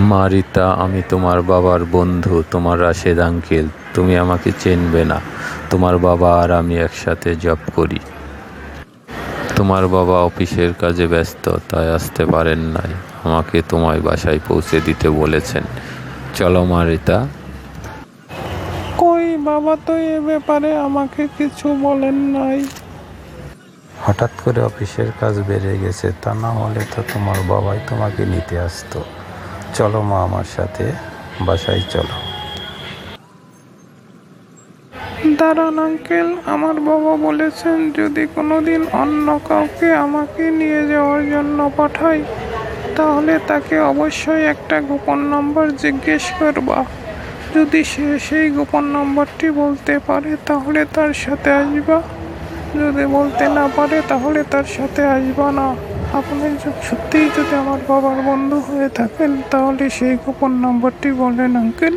মা রিতা আমি তোমার বাবার বন্ধু তোমার রাশেদ আঙ্কেল তুমি আমাকে চেনবে না। তোমার বাবা আর আমি একসাথে জব করি। তোমার বাবা অফিসের কাজে ব্যস্ত তাই আসতে পারেন নাই। আমাকে তোমায় বাসায় পৌঁছে দিতে বলেছেন। চলো মা রিতা। কই বাবা তো এ ব্যাপারে আমাকে কিছু বলেন নাই। হঠাৎ করে অফিসের কাজ বেড়ে গেছে তা না হলে তো তোমার বাবাই তোমাকে নিতে আসতো। চলো মা আমার সাথে, বাসায় চলো। দাঁড়ান আঙ্কেল, আমার বাবা বলেছেন, যদি কোনোদিন অন্য কাউকে আমাকে নিয়ে যাওয়ার জন্য পাঠাই, তাহলে তাকে অবশ্যই একটা গোপন নম্বর জিজ্ঞেস করবা। যদি সে সেই গোপন নম্বরটি বলতে পারে, তাহলে তার সাথে আসবা। যদি বলতে না পারে, তাহলে তার সাথে আসবা না। আপনি সত্যিই যদি আমার বাবার বন্ধু হয়ে থাকেন তাহলে সেই গোপন নম্বরটি বলেন আঙ্কেল।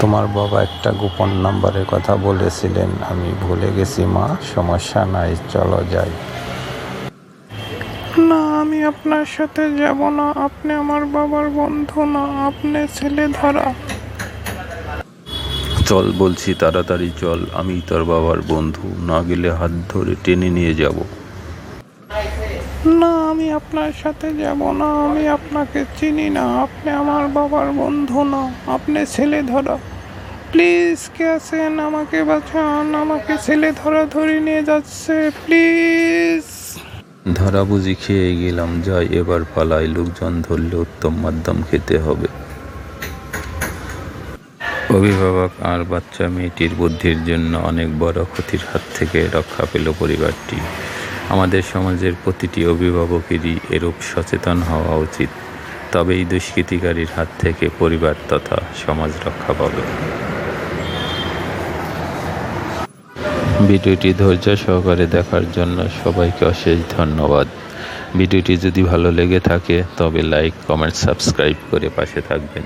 তোমার বাবা একটা গোপন নাম্বারের কথা বলেছিলেন আমি ভুলে গেছি মা। সমস্যা নাই চলো যাই। না আমি আপনার সাথে যাব না। আপনি আমার বাবার বন্ধু না আপনি ছেলে ধরা। চল বলছি তাড়াতাড়ি চল আমি তোর বাবার বন্ধু। না গেলে হাত ধরে টেনে নিয়ে যাব। না, আমি আপনার সাথে যাব না, আমি আপনাকে চিনি না, আপনি আমার বাবার বন্ধু না, আপনি ছেলে ধরা। প্লিজ, কে আছেন? আমাকে বাঁচান, আমাকে ছেলে ধরা ধরে নিয়ে যাচ্ছে, প্লিজ। ধরা বুঝি খেয়ে গেলাম যাই এবার পালাই লোকজন ধরলে উত্তম মাধ্যম খেতে হবে। অভিভাবক, আর বাচ্চা মেয়েটির বুদ্ধির জন্য অনেক বড় ক্ষতির হাত থেকে রক্ষা পেল পরিবারটি। আমাদের সমাজের প্রতিটি অভিভাবকেরই এরূপ সচেতন হওয়া উচিত। তবে এই দুষ্কৃতিকারীর হাত থেকে পরিবার তথা সমাজ রক্ষা পাবে। ভিডিওটি ধৈর্য সহকারে দেখার জন্য সবাইকে অশেষ ধন্যবাদ। ভিডিওটি যদি ভালো লেগে থাকে, তবে লাইক, কমেন্ট, সাবস্ক্রাইব করে পাশে থাকবেন।